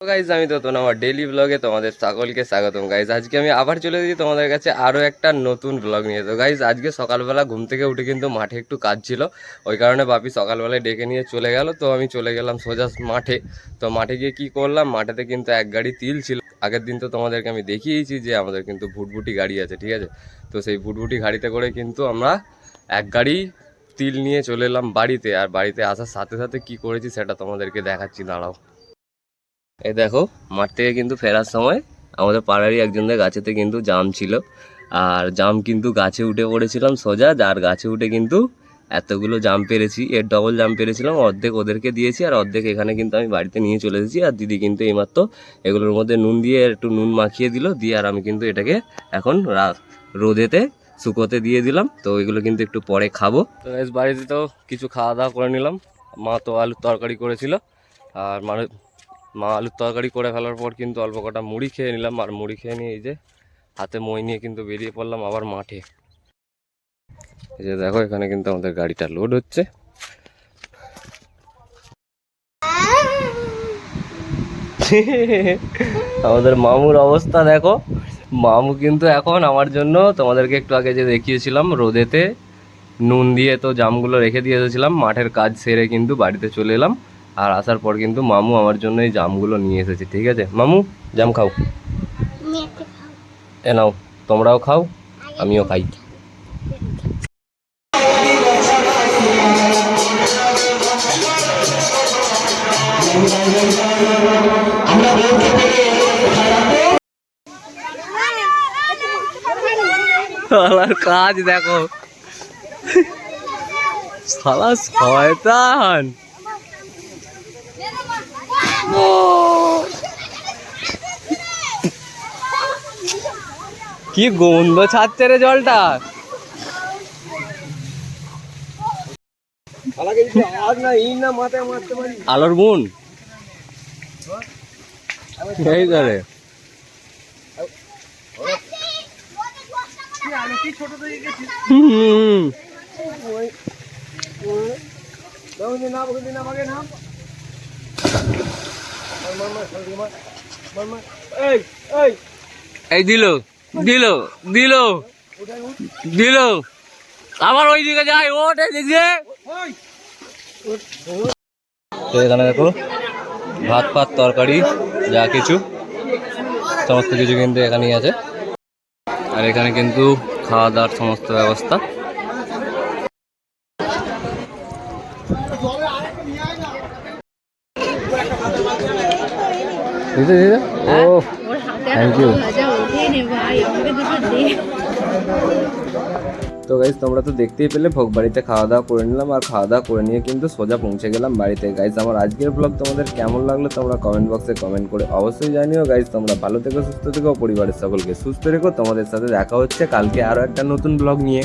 Guys আমি তো আমার ডেলি ব্লগে তোমাদের সকলকে স্বাগতম। গাইজ আজকে আমি আবার চলে এসেছি তোমাদের কাছে আরও একটা নতুন ব্লগ নিয়ে। তো গাইজ আজকে সকালবেলা ঘুম থেকে উঠে কিন্তু মাঠে একটু কাজ ছিল। ওই কারণে বাপি সকালবেলায় ডেকে নিয়ে চলে গেল। তো আমি চলে গেলাম সোজা মাঠে। তো মাঠে গিয়ে কি করলাম? মাঠেতে কিন্তু এক গাড়ি তিল ছিল। আগের দিন তো তোমাদেরকে আমি দেখিয়েছি যে আমাদের কিন্তু ভুটভুটি গাড়ি আছে, ঠিক আছে? তো সেই ভুটভুটি গাড়িতে করে কিন্তু আমরা এক গাড়ি তিল নিয়ে চলে এলাম বাড়িতে। আর বাড়িতে আসার সাথে সাথে কি করেছি সেটা তোমাদেরকে দেখাচ্ছি, দাঁড়াও। এই দেখো, মাঠ থেকে কিন্তু ফেরার সময় আমাদের পাড়ারই একজনের গাছেতে কিন্তু জাম ছিল। আর জাম কিন্তু গাছে উঠে পড়েছিলাম সোজা, যার গাছে উঠে কিন্তু এতগুলো জাম পেরেছি, এর ডবল জাম পেরেছিলাম। অর্ধেক ওদেরকে দিয়েছি আর অর্ধেক এখানে কিন্তু আমি বাড়িতে নিয়ে চলে এসেছি। আর দিদি কিন্তু এইমাত্র এগুলোর মধ্যে নুন দিয়ে একটু নুন মাখিয়ে দিল, দিয়ে আর আমি কিন্তু এটাকে এখন রোদেতে, শুকোতে দিয়ে দিলাম। তো এগুলো কিন্তু একটু পরে খাব। তো বাড়িতে তো কিছু খাওয়া দাওয়া করে নিলাম। মা তো আলুর তরকারি করেছিল। আর মানে মা আলুর তরকারি করে ফেলার পর কিন্তু অল্প কটা মুড়ি খেয়ে নিলাম, আর মুড়ি খেয়ে নিয়ে এই যে হাতে মই নিয়ে কিন্তু বেরিয়ে পড়লাম আবার মাঠে। এই যে দেখো, এখানে কিন্তু আমাদের গাড়িটা লোড হচ্ছে। আমাদের মামুর অবস্থা দেখো। মামু কিন্তু এখন আমার জন্য তোমাদেরকে একটু আগে যে দেখিয়েছিলাম রোদেতে, নুন দিয়ে তো জামগুলো রেখে দিয়ে এসেছিলাম, মাঠের কাজ সেরে কিন্তু বাড়িতে চলে এলাম। আর আসার পর কিন্তু মামু আমার জন্য এই জামগুলো নিয়ে এসেছে ঠিক আছে? মামু জাম খাও। এ নাও তোমরাও খাও আমিও খাই। শালার কাজ দেখো। শালা শয়তান। কি গন্ধ ছাড়ছে রে জলটা? আলোর বুন এই করে এই দিল দিল দিল দিল। আবার ওই দিকে যাই ওটে তো এখানে দেখো, ভাত ফাত তরকারি, যা কিছু, সমস্ত কিছু কিন্তু এখানেই আছে। আর এখানে কিন্তু খাওয়া দাওয়ার সমস্ত ব্যবস্থা। দিদি দিদি ও থ্যাংক ইউ তো গাইজ তোমরা তো দেখতেই পেলে ভোগ বাড়িতে খাওয়া দাওয়া করে নিলাম আর খাওয়া দাওয়া করে নিয়ে কিন্তু সোজা পৌঁছে গেলাম বাড়িতে গাইজ আমার আজকের ব্লগ তোমাদের কেমন লাগল তোমরা কমেন্ট বক্সে কমেন্ট করে অবশ্যই জানিও গাইজ তোমরা ভালো থেকো সুস্থ থেকো পরিবারের সকলকে সুস্থ রেখো তোমাদের সাথে দেখা হচ্ছে কালকে আরও একটা নতুন ব্লগ নিয়ে